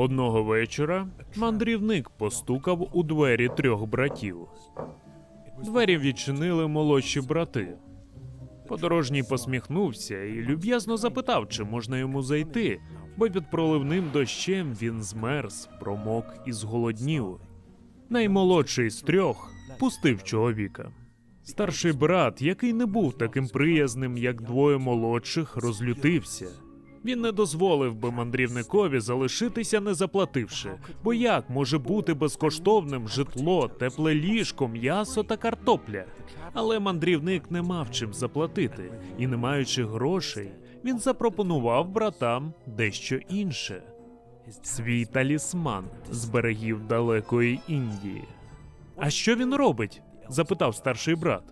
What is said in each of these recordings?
Одного вечора мандрівник постукав у двері трьох братів. Двері відчинили молодші брати. Подорожній посміхнувся і люб'язно запитав, чи можна йому зайти, бо під проливним дощем він змерз, промок і зголоднів. Наймолодший з трьох пустив чоловіка. Старший брат, який не був таким приязним, як двоє молодших, розлютився. Він не дозволив би мандрівникові залишитися не заплативши, бо як може бути безкоштовним житло, тепле ліжко, м'ясо та картопля? Але мандрівник не мав чим заплатити, і, не маючи грошей, він запропонував братам дещо інше свій талісман з берегів далекої Індії. А що він робить? запитав старший брат.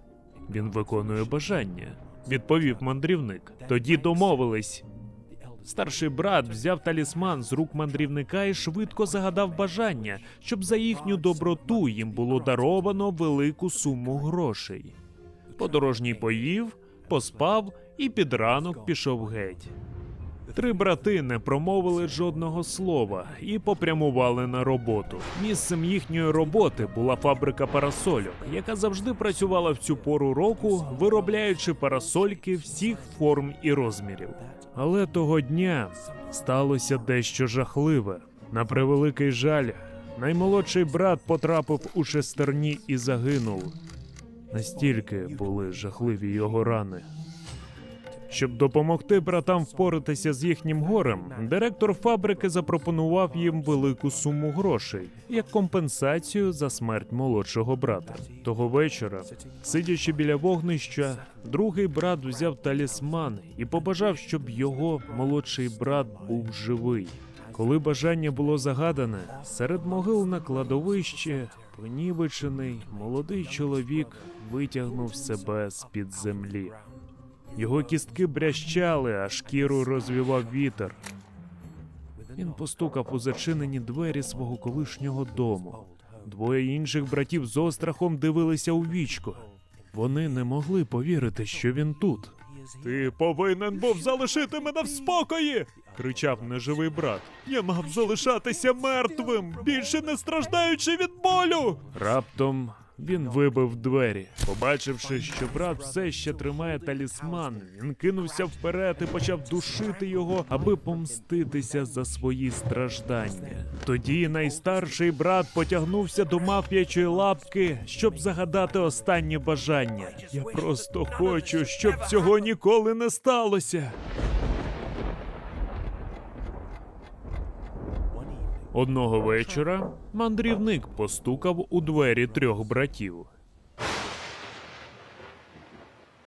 Він виконує бажання, відповів мандрівник. Тоді домовились. Старший брат взяв талісман з рук мандрівника і швидко загадав бажання, щоб за їхню доброту їм було даровано велику суму грошей. Подорожній поїв, поспав і під ранок пішов геть. Три брати не промовили жодного слова і попрямували на роботу. Місцем їхньої роботи була фабрика парасольок, яка завжди працювала в цю пору року, виробляючи парасольки всіх форм і розмірів. Але того дня сталося дещо жахливе. На превеликий жаль, наймолодший брат потрапив у шестерні і загинув. Настільки були жахливі його рани. Щоб допомогти братам впоратися з їхнім горем, директор фабрики запропонував їм велику суму грошей як компенсацію за смерть молодшого брата. Того вечора, сидячи біля вогнища, другий брат взяв талісман і побажав, щоб його молодший брат був живий. Коли бажання було загадане, серед могил на кладовищі, понівечений молодий чоловік витягнув себе з під землі. Його кістки брящали, а шкіру розвівав вітер. Він постукав у зачинені двері свого колишнього дому. Двоє інших братів з острахом дивилися у вічко. Вони не могли повірити, що він тут. Ти повинен був залишити мене в спокої. кричав неживий брат. Я мав залишатися мертвим, більше не страждаючи від болю. Раптом він вибив двері. Побачивши, що брат все ще тримає талісман, він кинувся вперед і почав душити його, аби помститися за свої страждання. Тоді найстарший брат потягнувся до мавп'ячої лапки, щоб загадати останнє бажання. Я просто хочу, щоб цього ніколи не сталося. Одного вечора мандрівник постукав у двері трьох братів.